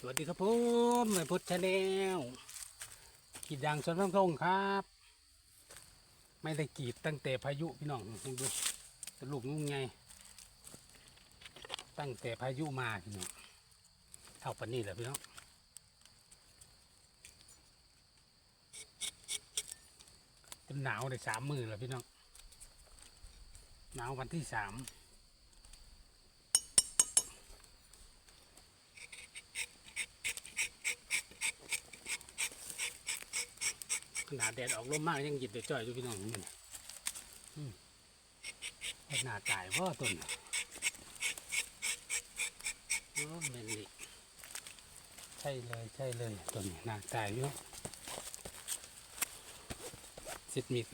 สวัสดีครับผมนายพุทธชาแนลกรีดยางสวนพังทงครับ ไม่ได้กรีดตั้งแต่พายุพี่น้องดูดูตลูกนุ่งไง ตั้งแต่พายุมาพี่น้องเท่าปนนี้แหละพี่น้องจนหนาวได้สามมือแล้วพี่น้องหนาววันที่สาม ขนาดแดดออกร่มมากยังหยิบแต่จ่อยอยู่พี่น้องนอืมขนาดตายพ่อต้นโอ้เมนลิใช่เลยใช่เลยต้นนี้หนาตายพี่น้องสิบมีด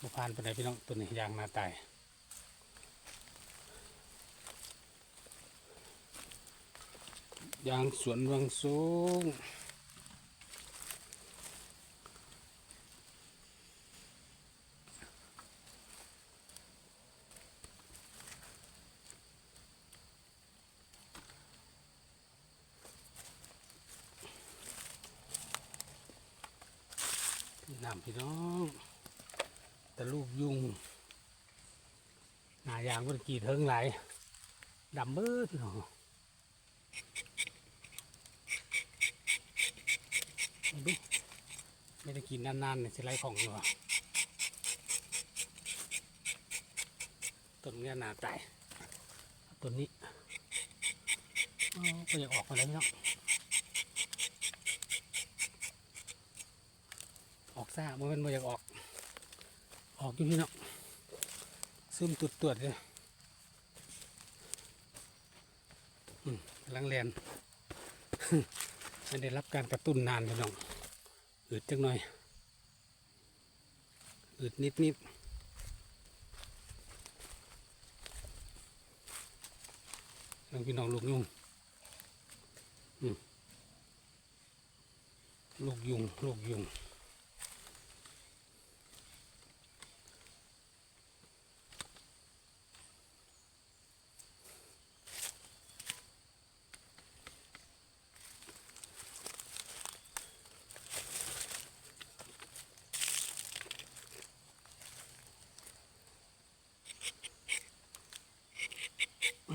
มาผ่านไปไหนพี่น้องต้นนี้ยางนาตายยางสวนวังสูง น้ำพี่น้องแต่ลูกยุงหนายางมันกี่เทิงไหลดำเบิดพี่น้องดูไม่ได้กินนานๆเนี่ยสิไรของเหรอต้นเนี้ยหนาตายต้นนี้อ๋อก็อยากออกมาแล้วพี่น้อง ออก ซ่ามันเป็นมาอยากออก ออกอยู่พี่เนาะซึมตุดตรวจเลยอืมกำลังแลนไม่ได้รับการกระตุ้นนานพี่น้องอืดจังหน่อยอืดนิดนิดล้วพี่น้องลูกยุงอืมลูกยุงลูกยุง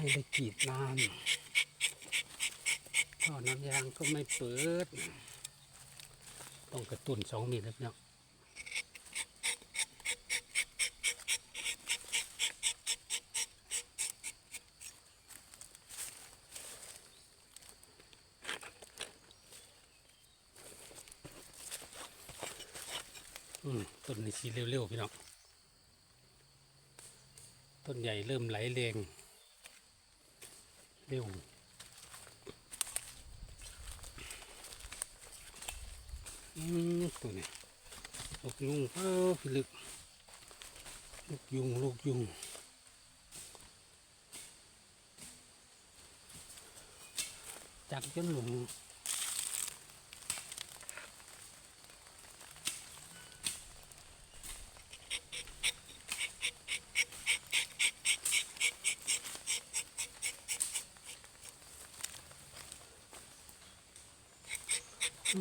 ไม่ได้กรีดนานท่อน้ำยางก็ไม่เปิด ต้องกระตุ้นสองมิลแล้วพี่น้องอืมต้นนี้สีเร็วๆพี่น้อง ต้นใหญ่เริ่มไหลแรง เร็วอืมตัวนี้ลูกยุงเออพี่ลึกลูกยุงลูกยุงจักจนหลง จว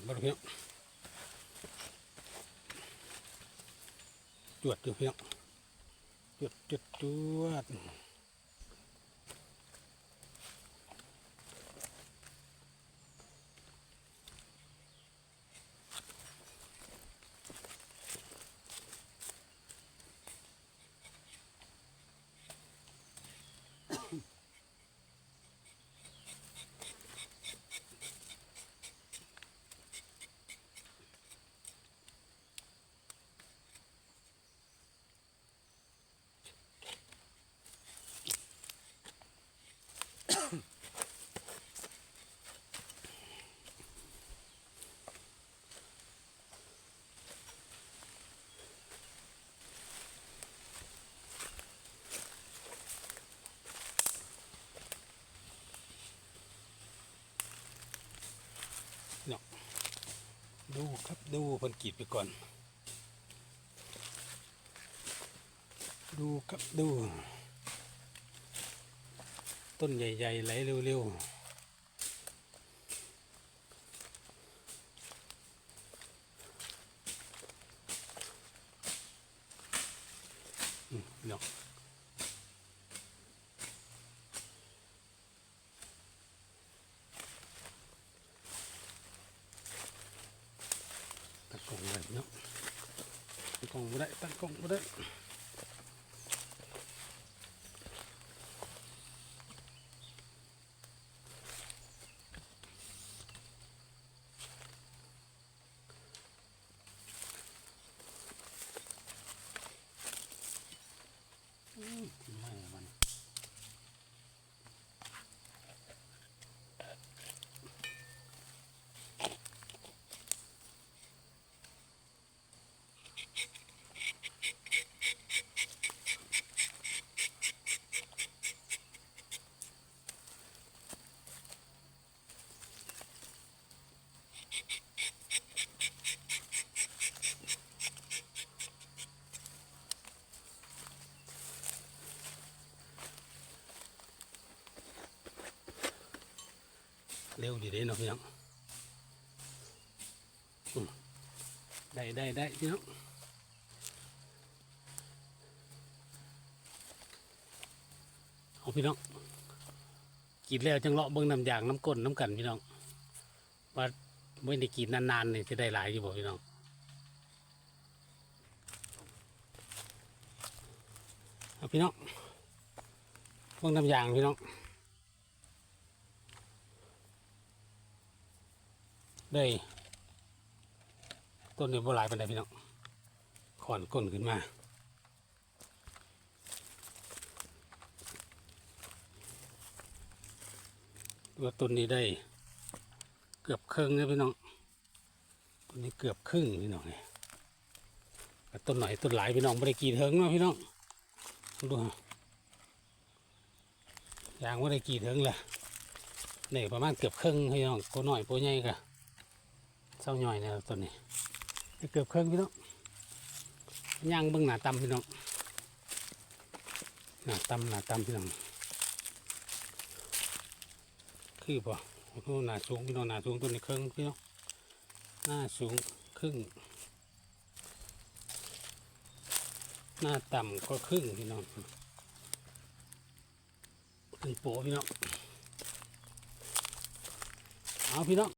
ดบ่เพียงจวดอยู่พี่น้องจวดจวดจวด เนาะดูครับดูพันกีบไปก่อน ดูครับดู ต้นใหญ่ๆไหลเร็วๆเนาะ ตั้งกล้องไว้เนาะตั้งกล้องไม่ได้ตั้งกล้องไม่ได้ ไม่มัน เร็วดีเด้เนาะพี่น้องได้ได้ได้พี่น้องเอาพี่น้องกินแล้วจังเลาะเบิ่งน้ำยางน้ำก้นน้ำกันพี่น้องว่าไม่ได้กินนานๆนี่จะได้หลายอยู่บ่พี่น้องเอาพี่น้องเบิ่งน้ำยางพี่น้อง ได้ต้นนี้บ่หลายปานใดพี่น้องขอนก้นขึ้นมาว่าต้นนี้ได้ เกือบครึ่งเลยพี่น้องต้นนี้เกือบครึ่งพี่น้องเนี่ยต่ต้นไหนต้นหลายพี่น้องไม่ได้กีดเถิงเนาะพี่น้องดูฮะยางไม่ได้กีดเถิงเลยนี่ประมาณเกือบครึ่งพี่น้องตัวหน่อยตัวใหญ่กะ เศร้าหน่อยนะครับต้นนี้เกือบเครื่องพี่น้องย่างเบิ้งหนาตำพี่น้องหนาตำหนาตำพี่น้องคือป่ะโอ้โหหนาสูงพี่น้องหน้าสูงต้นนี้เครื่องพี่น้องหน้าสูงครึ่ง หน้าต่ำก็ครึ่งพี่น้องครึ่งโปะพี่น้องเอาพี่น้อง